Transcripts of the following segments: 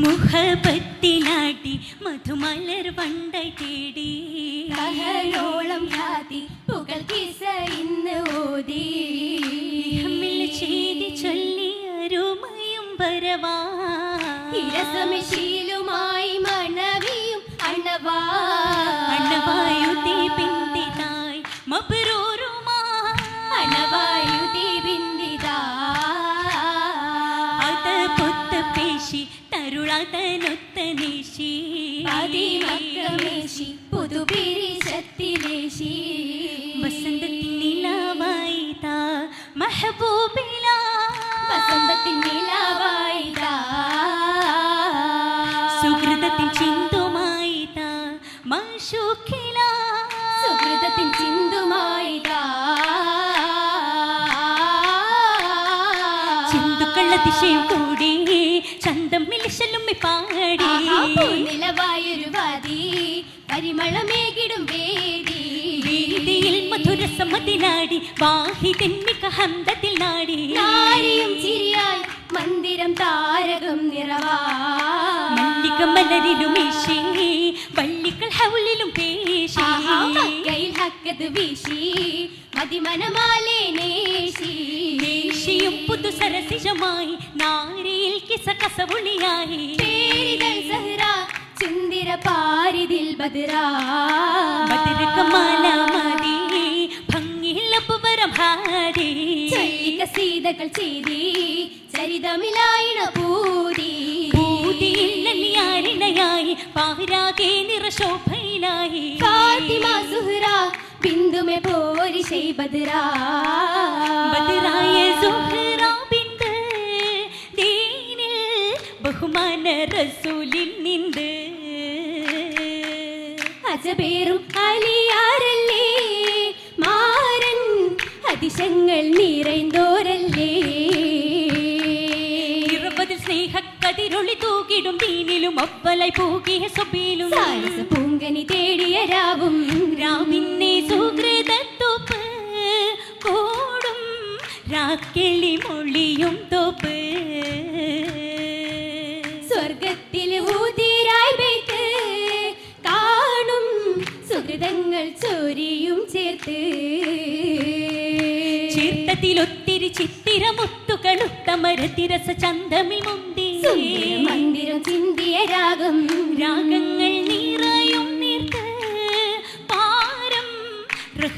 മുഹബത്തിലാടി മധുമലർ വണ്ടൈ തേടി. കഹലോളം ഖാതി പുകൾ കിസ ഇന്ന് ഓതി. ചെയ്തി ചൊല്ലി അരുമയും ഇരസമിശീലുമായി മണവിയും അണവാ. അണവായുതി പിന്തിതായി മബ്രൂറുമാ അണവായുതി തരുളതനൊത്ത നിശി അതിമക്രമേശി പുതുപിരിശത്തിലേശി. വസന്തത്തിൻ നിലാവായിതാ മെഹബൂബിലാ. വസന്തത്തിൻ നിലാവായിതാ സുഹൃതത്തിൻ ചിന്തുമായിതാ മഷൂഖിലാ. സുഹൃതത്തിൻ ചിന്തുമായിതാ. ചിന്തുക്കളതിശയം കൂടി ചന്തം പാടി. നിലവായൊരു വാതി. പരിമളമേകിടും വേദി വേദിയിൽ മധുരസമതിനാടി വാഹിദിൻ മിക ഹന്തത്തിൽ നാടി. നാരിയും ചിരിയായി മന്ദിരം താരകം നിറവാ. മല്ലിക മലരിലുമേശി വള്ളികൾ ഹൗലിലും പേശി. ഹക്കത് വീശി. ദേശിയും പുതു സരസിജമായി നാരിയിൽ കിസ കസവുളിയായി പേരിതൾ സഹ്റ ചുന്ദിര പാരിതിൽ ബദ്രാ. ബദരകമാല മതി ഭംഗിയിൽ അപ്പുപരഭാരി സീതകൾ ചെയ്തി ചരിതമിലായിണ പൂതി. പൂതിയില്ലലിയാരിണയായി പാരാകെ നിറശോഭയിലായി. ഫാത്തിമ ബിന്ദുമെ പോരി बदरा ദീനിൽ ബഹുമാന റസൂലിൽ നിന്ത് അജബേറും അലിയാരല്ലേ? മാരൻ അതിശങ്ങൾ നിറൈന്തോരല്ലേ ഇരുപതിൽ സ്നേഹക്കതിരൊളി തൂകിടും ദീനിലും ഒപ്പലായി പൂകിയ സൊബിയിലും പൂങ്കനി തേടിയ രാവും. രാവിന്നെ സുഹൃതത്തോപ്പ് കോടും രാക്കിളി മൊഴിയും തൊപ്പ്. സ്വർഗത്തിൽ ഊതിരായി വെയ്ത്ത് കാണും സുഹൃതങ്ങൾ ചോരിയും ചേർത്ത്. ചീർത്തത്തിൽ ഒത്തിരി മരതിരസ ചന്തമി മുന്തി. മന്ദിരം ചിന്തിയ രാഗം. രാഗങ്ങൾ നിറയും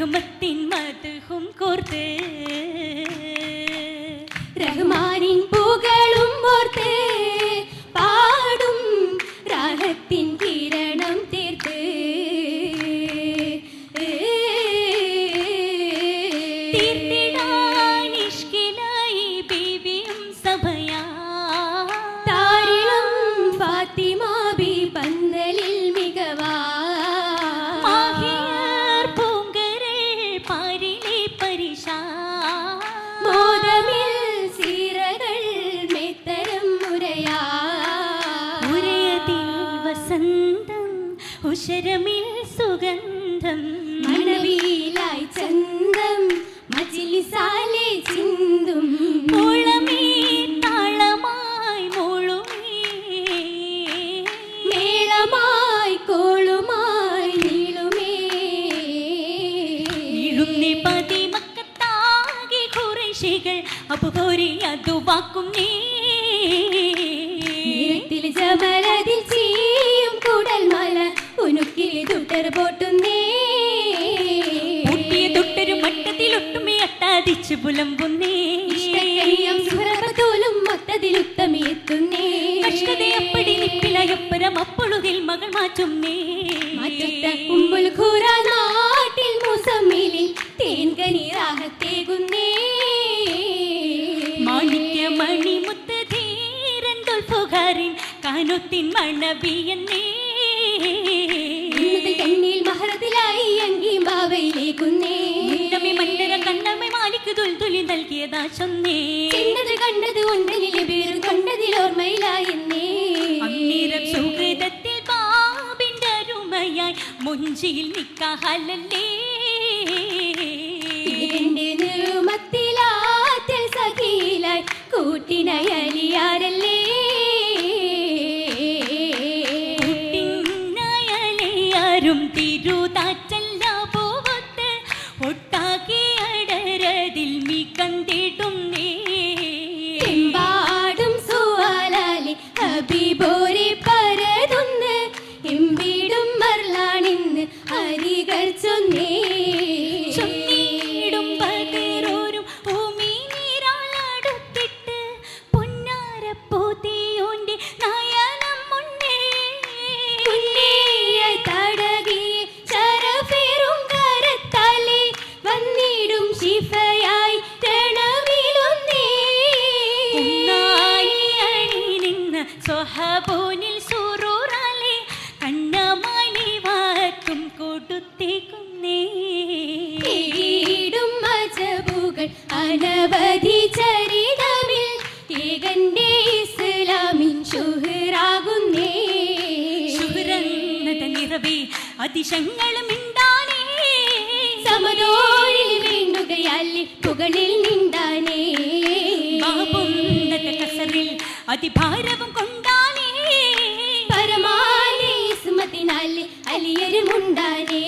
റഹ്മത്തിൻ மதுகும் കോർത്ത്. ரகுமானின் പൂകളും ഓർത്ത് ഉശരമിൽ സുഗന്ധം മണവിലായി ചന്തം മജിലിസാലെ ചിന്തും. മുളമേ താളമായി മുളുമേ. മേളമായി കോളുമായി നീളുമേ. നീളുന്നേ പതി മക്കത്താകെ കുറേശികൾ അപ്പുപോരി അതു വാക്കും നീ. ജമലതിൽ ഉനുക്കിലെ തുട്ടർ പോട്ടുന്നേ. പൊട്ടിയ തൊട്ടൊരു മട്ടത്തിലൊട്ടുമേ അട്ടാതിച്ചു പുലമ്പുന്നേ. ഇഷ്ടക്കയ്യം സുഹൃതൂലും മൊത്തതിലുത്തമിയെത്തുന്നേ കഷ്ടതയപ്പടി നിപ്പിലയൊപ്പരം അപ്പൊഴുതിൽ മകൾ മാറ്റുന്നേ. മറ്റത്ത കുമ്പുൽ ഖുറ നാട്ടിൽ മുസമ്മിലിൽ തേൻകനി രാഹത്തേകുന്നേ മാണിക്യ മണിമുത്ത് ധീരൻ തൊൽഫുകാരൻ കാനൊത്തിൻ മണവിയെന്നേ. ഇന്നത്തെ മഹരത്തിലായി അങ്കി ബാവയിലേക്കുന്നേ മുന്നമി മന്നര കണ്ണമി മാലിക്ക് തുൽതുലി നൽകിയതാ ചൊന്നേ. ചിന്നത് കണ്ടത് ഉണ്ടനിലെ പേരും കണ്ടതിൽ ഓർമ്മയിലായെന്നേ അന്നേരം സുഹൃതത്തിൽ ബാബിന്റെ അരുമയായി മുഞ്ചിയിൽ നിക്കാഹല്ലേ എന്റെ നിറുമത്തിലാറ്റൽ സഖിയിലായി കൂട്ടിനയലിയാരല്ലേ വരും തീ അതിശങ്ങളും ഉണ്ടാനേ പുകളിൽ നിണ്ടാനേ കസറിൽ അതിഭാരവും കൊണ്ടാനേ. പരമാനെ ഇസ്മത്തിനാൽ അലിയരുമുണ്ടാനേ.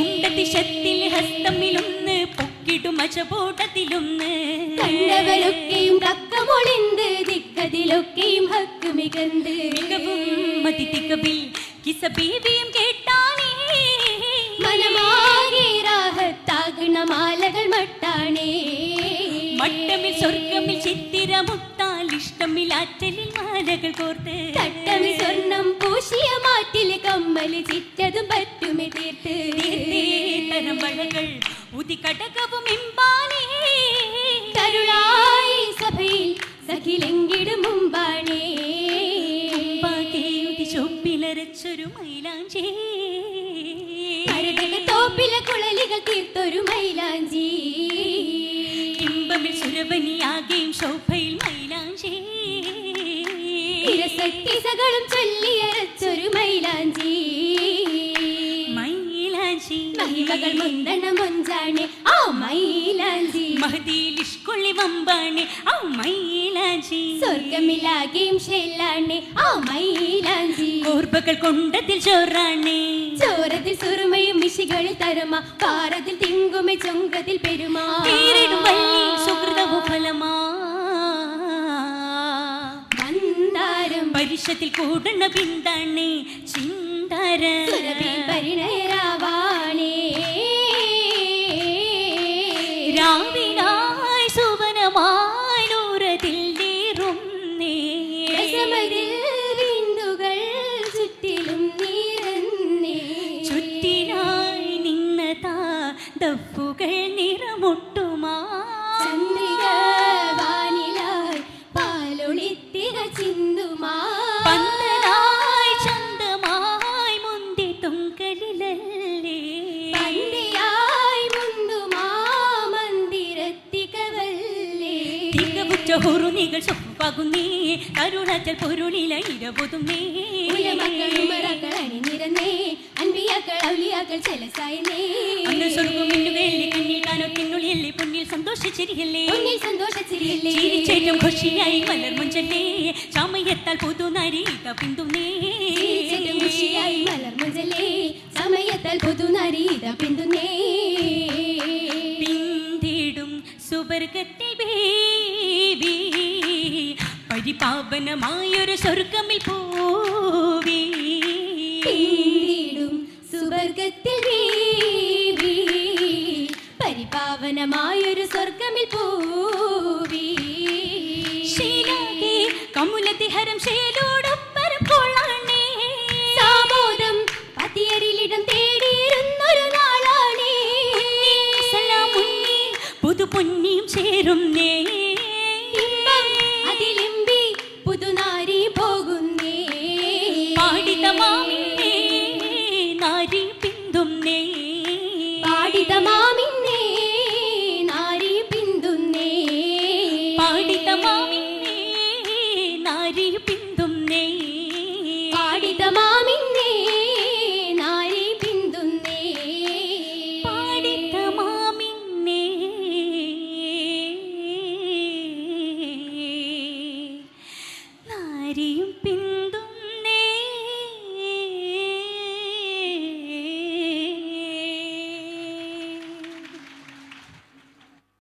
ഉണ്ടതിശത്തിൽ ഹസ്തമിലൊന്ന് പൊക്കിടും അജബോട്ടത്തിലൊന്ന് കണ്ടവരൊക്കെയും തക്കമൊളിന്ത് ദിക്കതിലൊക്കെയും ഹക്ക് മികന്ത്. മികവും കിസബീവിയും കേട്ടാനേ രാഹത്താകണ മാലകൾ മട്ടാണേ. മട്ടമിൽ സ്വർഗമിൽ ചിത്തിരമുട്ടാൽ ഇഷ്ടമിൽ ആറ്റലിൽ മാലകൾ കോർത്ത്. തട്ടമി സ്വർണം പൂശിയ മാറ്റിൽ കമ്മൽ ചിറ്റതും പറ്റുമേ തീർത്ത്. തരം വളകൾ ഉതി കടകവും ഇമ്പാനേ കരുളായി സഭയിൽ സഖിലെങ്കിടും മുമ്പാണേ. ചൊപ്പിലരച്ചൊരു മൈലാഞ്ചേ. തോപ്പിലെ കുഴലികൾ തീർത്തൊരു മൈലാഞ്ചി. ഇമ്പമിൽ സുരഭനിയാകെയും ശോഭയിൽ മൈലാഞ്ചേ. ഇരസക്തിസകളും ചൊല്ലിയരച്ചൊരു മൈലാഞ്ചി. മൈലാഞ്ചി. മഹിമകൾ മുന്തണ മൊഞ്ചാണ്. ആ മൈലാഞ്ചി. മഹദിയിൽ ഇഷ്കൊള്ളി വമ്പാണ് ആ മൈലാഞ്ചി സ്വർഗമിലാകെയും ഷെല്ലാണ് മൈലാഞ്ചി ഓർബകൾ കൊണ്ടതിൽ ചോറാണ്. ചോരത്തിൽ സുറുമയും മിശികളിൽ തരമ പാറത്തിൽ തിങ്കുമെ ചൊങ്കത്തിൽ പെരുമാ. പേരിടും വല്ലി സുഹൃതവു ഫലമാ. മന്ദാരം. പരിഷത്തിൽ കൂടണ പിന്താണ് ചിന്താര. സുരഭി കാനത്തിനുള്ളിൽ പൊന്നിൽ സന്തോഷിച്ചിരിയല്ലേ ഉന്നിൽ സന്തോഷച്ചിരിയല്ലേ ചിരിച്ചേറ്റം ഖുഷിയായി മലർ മുഞ്ചല്ലേ? ചമയത്താൽ പുതുനരീത പിന്തുന്നേ. ഖുഷിയായി മലർമുഞ്ചലേ സമയത്താൽ പുതുനരീത പിന്തുന്നേ. പിന്തിടും സുവർഗത്തിൽ പരിപാവനമായൊരു സ്വർഗമിൽ പോവി. സുവർഗത്തിൽ പരിപാവനമായൊരു Mong